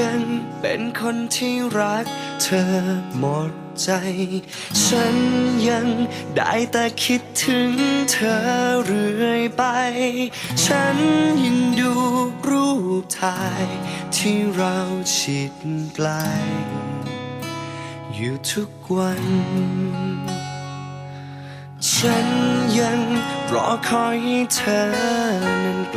ยังเป็นคนที่รักเธอหมดใจ ฉันยังได้แต่คิดถึงเธอเรื่อยไป ฉันยังดูรูปถ่ายที่เราชิดไกล อยู่ทุกวัน ฉันยังรอคอยให้เธอนั้นก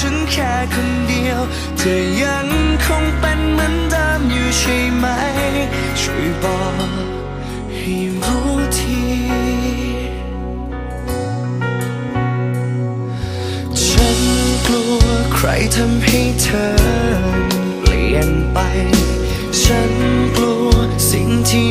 ฉันแค่คนเดียว เธอยังคงเป็นเหมือนเดิมอยู่ใช่ไหม ช่วยบอกให้รู้ทีฉันกลัวใครทำให้เธอเปลี่ยนไป ฉันกลัวสิ่งที่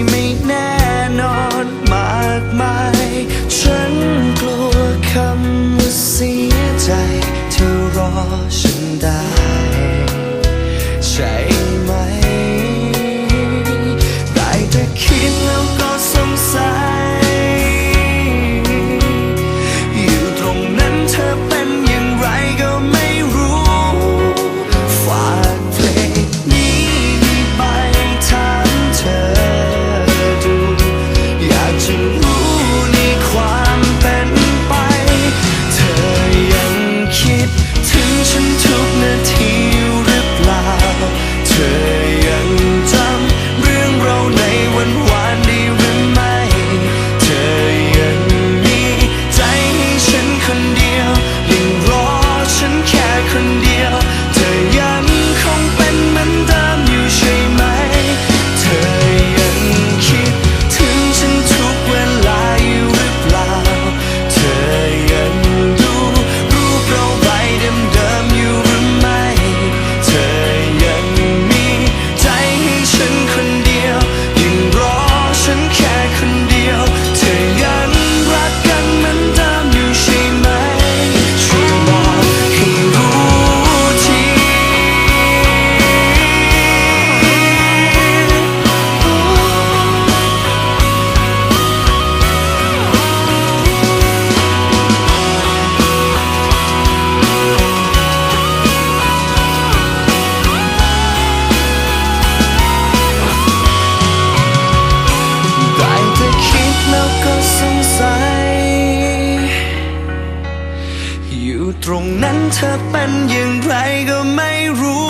ตรงนั้นเธอเป็นอย่างไรก็ไม่รู้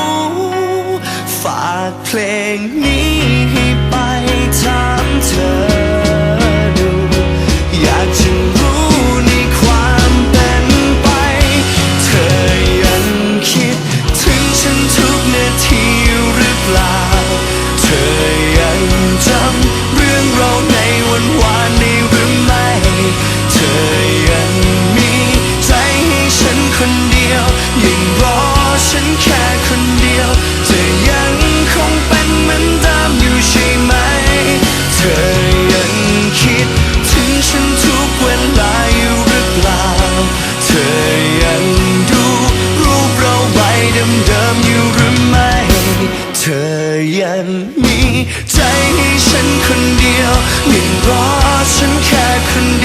ฝากเพลงนี้ันมีใจให้ฉันคนเดียวหนึ่งรอฉันแค่คนเดียว